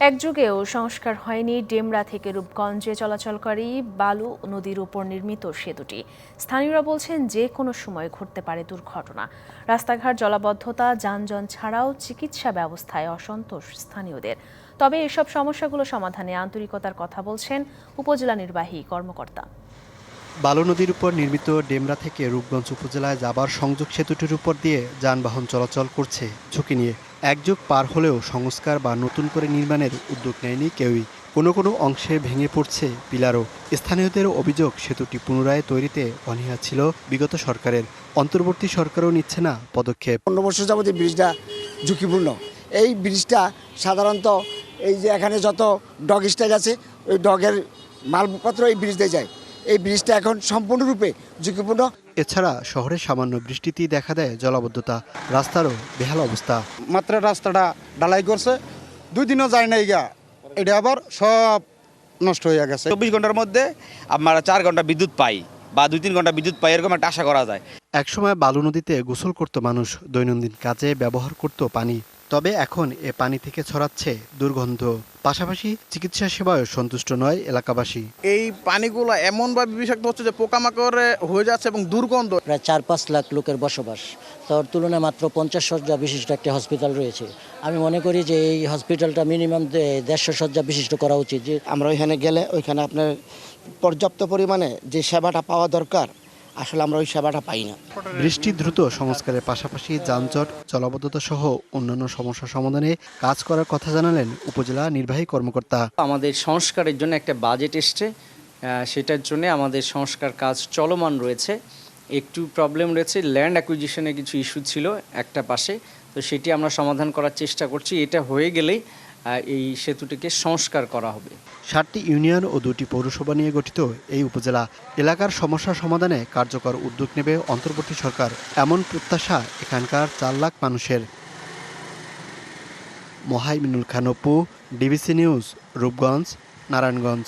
এক যুগেও সংস্কার হয়নি ডেমরা থেকে রূপগঞ্জে চলাচলকারী বালু নদীর উপর নির্মিত সেতুটি স্থানীয়রা বলছেন যে কোনো সময় ঘটতে পারে দুর্ঘটনা। রাস্তাঘাট জলাবদ্ধতা যানজন ছাড়াও চিকিৎসা ব্যবস্থায় অসন্তোষ স্থানীয়দের। তবে এসব সমস্যাগুলো সমাধানে আন্তরিকতার কথা বলছেন উপজেলা নির্বাহী কর্মকর্তা। বালু নদীর উপর নির্মিত ডেমরা থেকে রূপগঞ্জ উপজেলায় যাবার সংযোগ সেতুটির উপর দিয়ে যানবাহন চলাচল করছে ঝুঁকি নিয়ে। একযুগ পার হলেও সংস্কার বা নতুন করে নির্মাণের উদ্যোগ নেয়নি কেউই। কোনো কোনো অংশে ভেঙে পড়ছে পিলারও। স্থানীয়দের অভিযোগ, সেতুটি পুনরায় তৈরিতে অনীহা ছিল বিগত সরকারের। অন্তর্বর্তী সরকারও নিচ্ছে না পদক্ষেপ। পনেরো বছর যাবত এই ব্রিজটা ঝুঁকিপূর্ণ। এই ব্রিজটা সাধারণত এই যে এখানে যত ডগ স্টাইল আছে, ওই ডগের মালপত্র এই ব্রিজ দিয়ে যায়। এই ব্রিজটা এখন সম্পূর্ণরূপে ঝুঁকিপূর্ণ। এছাড়া শহরে সামান্য বৃষ্টিতেই দেখা দেয় জলাবদ্ধতা রাস্তারও বেহাল অবস্থা। মাত্র রাস্তাটা ডালাই করছে দুই দিনও যায় নাই গা। এটা আবার সব নষ্ট হয়ে গেছে। চব্বিশ ঘণ্টার মধ্যে আমরা চার ঘণ্টা বিদ্যুৎ পাই বা দুই তিন ঘণ্টা বিদ্যুৎ পাই এরকম একটা আশা করা যায়। একসময় বালু নদীতে গোসল করত মানুষ দৈনন্দিন কাজে ব্যবহার করত পানি। তবে এখন এ পানি থেকে ছড়াচ্ছে দুর্গন্ধ। পাশাপাশি চিকিৎসা সেবায় সন্তুষ্ট নয় এলাকাবাসী। এই পানিগুলো এমন এমনভাবে বিষাক্ত হচ্ছে যে পোকামাকড়ে হয়ে যাচ্ছে এবং দুর্গন্ধ। প্রায় চার পাঁচ লাখ লোকের বসবাস। তার তুলনায় মাত্র পঞ্চাশ শয্যা বিশিষ্ট একটি হসপিটাল রয়েছে। আমি মনে করি যে এই হসপিটালটা মিনিমাম দেড়শো শয্যা বিশিষ্ট করা উচিত। যে আমরা ওইখানে গেলে ওইখানে আপনার পর্যাপ্ত পরিমাণে যে সেবাটা পাওয়া দরকার আসলে আমরা ওই সেবাটা পাই না। বৃষ্টি দ্রুত সংস্কারের পাশাপাশি যানজট জলাবদ্ধতা সহ অন্যান্য সমস্যা সমাধানে কাজ করার কথা জানালেন উপজেলা নির্বাহী কর্মকর্তা। আমাদের সংস্কারের জন্য একটা বাজেট এসছে সেটার জন্য আমাদের সংস্কার কাজ চলমান রয়েছে। একটু প্রবলেম রয়েছে ল্যান্ড অ্যাকুইজিশনে কিছু ইস্যু ছিল একটা পাশে তো সেটি আমরা সমাধান করার চেষ্টা করছি। এটা হয়ে গেলেই এই সেতুটিকে সংস্কার করা হবে। সাতটি ইউনিয়ন ও দুটি পৌরসভা নিয়ে গঠিত এই উপজেলা এলাকার সমস্যা সমাধানে কার্যকর উদ্যোগ নেবে অন্তর্বর্তী সরকার, এমন প্রত্যাশা এখানকার চার লাখ মানুষের। মহাইমিনুল খানপু ডিবিসি নিউজ, রূপগঞ্জ, নারায়ণগঞ্জ।